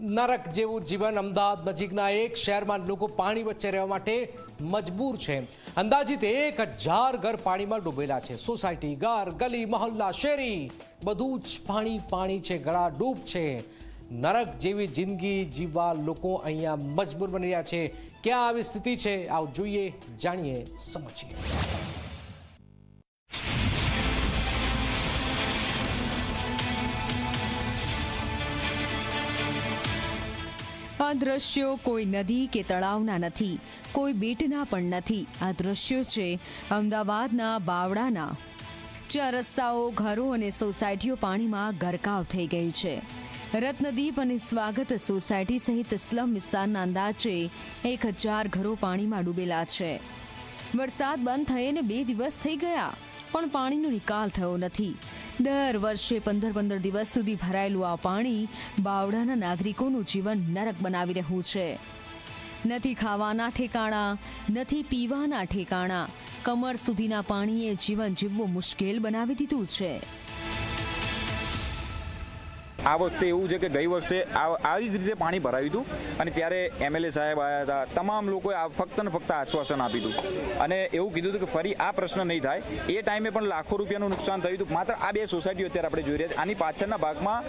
નરક જેવું જીવન અમદાવાદ નજીકના એક શહેરમાં લોકો પાણી વચ્ચે રહેવા માટે મજબૂર છે. અંદાજિત એક હજાર ઘર પાણીમાં ડૂબેલા છે. સોસાયટી, ઘર, ગલી, મહોલ્લા, શેરી, બધું જ પાણી પાણી છે, ગળા ડૂબ છે. નરક જેવી જિંદગી જીવવા લોકો અહીંયા મજબૂર બની રહ્યા છે. ક્યાં આવી સ્થિતિ છે, આવ જોઈએ, જાણીએ, સમજીએ. આ દ્રશ્યો કોઈ નદી કે તળાવના નથી, કોઈ બેટના પણ નથી. આ દ્રશ્યો છે અમદાવાદના બાવળાના જ્યાં રસ્તાઓ, ઘરો અને સોસાયટીઓ પાણીમાં ગરકાવ થઈ ગઈ છે. રત્નદીપ અને સ્વાગત સોસાયટી સહિત સ્લમ વિસ્તારના અંદાજે એક હજાર ઘરો પાણીમાં ડૂબેલા છે. વરસાદ બંધ થઈને બે દિવસ થઈ ગયા, પણ પાણીનો નિકાલ થયો નથી. દર વર્ષે પંદર પંદર દિવસ સુધી ભરાયેલું આ પાણી બાવડાના નાગરિકોનું જીવન નરક બનાવી રહ્યું છે. નથી ખાવાના ઠેકાણા, નથી પીવાના ઠેકાણા. કમર સુધીના પાણીએ જીવન જીવવું મુશ્કેલ બનાવી દીધું છે. આ વખતે એવું છે કે ગઈ વર્ષે આવી જ રીતે પાણી ભરાયું હતું અને ત્યારે એમએલએ સાહેબ આવ્યા હતા. તમામ લોકોએ આ ફક્ત ને ફક્ત આશ્વાસન આપ્યું હતું. અને એવું કીધું હતું કે ફરી આ પ્રશ્ન નહીં થાય. એ ટાઈમે પણ લાખો રૂપિયાનું નુકસાન થયું હતું. માત્ર આ બે સોસાયટીઓ અત્યારે આપણે જોઈ રહ્યા છીએ આની પાછળના ભાગમાં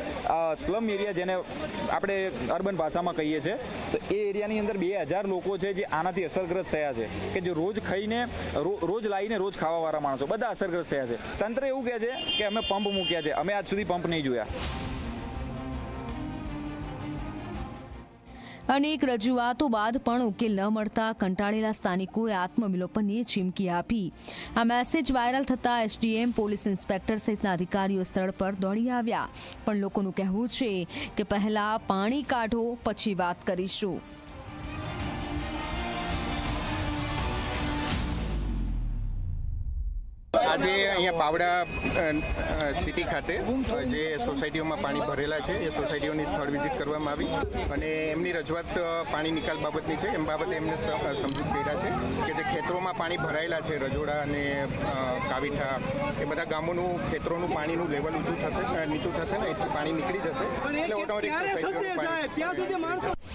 સ્લમ એરિયા જેને આપણે અર્બન ભાષામાં કહીએ છીએ, તો એ એરિયાની અંદર બે હજાર લોકો છે જે આનાથી અસરગ્રસ્ત થયા છે. કે જે રોજ ખાઈને રોજ લાવીને રોજ ખાવાવાળા માણસો, બધા અસરગ્રસ્ત થયા છે. તંત્ર એવું કહે છે કે અમે પંપ મૂક્યા છે. અમે આજ સુધી પંપ નહીં જોયા. અનેક રજૂઆતો બાદ પણ ઉકેલ ન મળતા કંટાળેલા સ્થાનિકોએ આત્મવિલોપનની ચીમકી આપી. આ મેસેજ વાયરલ થતા એસડીએમ, પોલીસ ઇન્સ્પેક્ટર સહિતના અધિકારીઓ સ્થળ પર દોડી આવ્યા. પણ લોકોનું કહેવું છે કે પહેલા પાણી કાઢો, પછી વાત કરીશું. આજે અહીંયા બાવડા સિટી ખાતે જે સોસાયટીઓમાં પાણી ભરેલા છે એ સોસાયટીઓની સ્થળ વિઝિટ કરવામાં આવી. અને એમની રજૂઆત પાણી નિકાલ બાબતની છે. એમ બાબતે એમને સમજૂત કર્યા છે કે જે ખેતરોમાં પાણી ભરાયેલા છે રજોડા અને કાવીઠા એ બધા ગામોનું ખેતરોનું પાણીનું લેવલ ઊંચું થશે નીચું થશે ને એટલું પાણી નીકળી જશે. એટલે ઓટોમેટિક સોસાયટીઓનું પાણી